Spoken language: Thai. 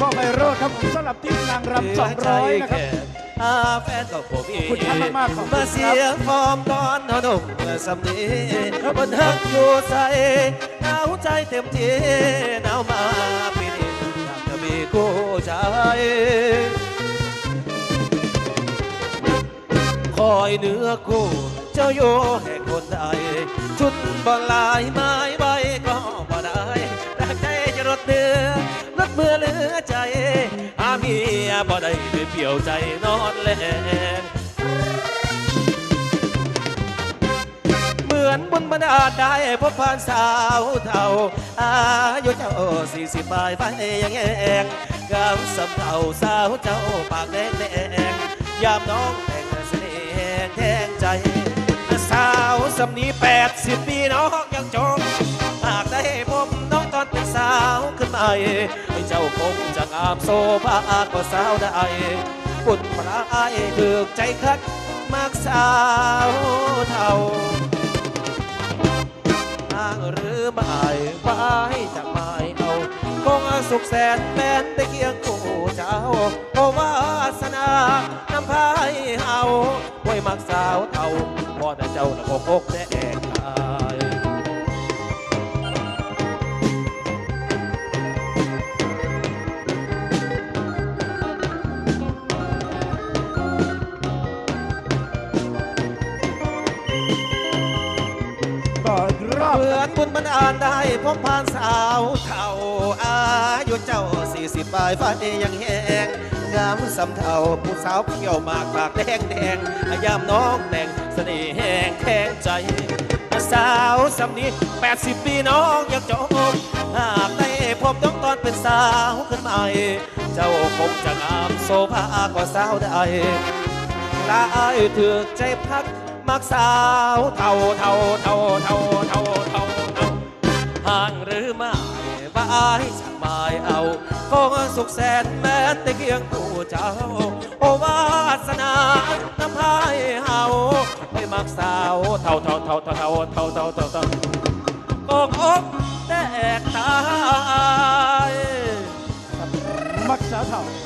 ครับผมสำหรับทีมนางรำสองร้อยนะครับอาแฟนก็ผมอีกขอบคุณท่านมากๆขอบคุณครับ มาเสียงฟอมตอนเฮาหนุ่มสำนีบนฮักอยู่ใส่หนาวใจเต็มที่หนาวมาปีนี้อยากจะมีคู่ใจ คอยเนื้อคู่เจ้าโยแห่งคนใดชุดบอลลายไม้ อเหลือใจอาเมียบ่ได้ด้เปี่ยวใจนอนแลงเหมือนบุญบันดาลได้พบผ่านสาวเท่าอายุเจ้าสี่สิบปลายไฟยังแยงกำสำเท่าสาวเจ้าปากแดงแดงยามน้องแต่งเสน่ห์แทงใจ สาวสำนีแปดสิบปีน้อง ให้เจ้าคงจะงามโซภากว่าสาวได้บุญพระอายถึกใจคักมากสาวเท่าทางหรือไม่ไปจากไม่เอาคงสุขแสนแม้นได้เคียงคู่เจ้าเพราะวาสนานำพายเฮาไว้มักสาวเท่าพอแต่เจ้าละอกอกแต่แอก รอบเหมือนบุญบันดาลได้พบผ่านสาวเท่าอายุเจ้าสี่สิบปลายฟ้าเดยังแห้งงามสำเทาผู้สาวเขียวมากปากแดงแดงยามน้องแต่งเสน่ห์แห้งแข็งใจสาวสำนี้แปดสิบปีน้องอยังจมหากได้พบน้องตอนเป็นสาวขึ้นใหม่ เจ้าคงจะงามโซภากว่าสาวได้ลายถือใจพักมักสาวเท่าเท่าเท่าเท่า บายสักบายเอาก็สุขแสนแม้แต่เกียงคู่เจ้า โอวาสนาน้ำพายเฮาไม่มักสาวเท่าเท่าเท่าเท่าเท่าเท่าเท่าเท่าเท่าอกอกแตกตายมักสาวเท่า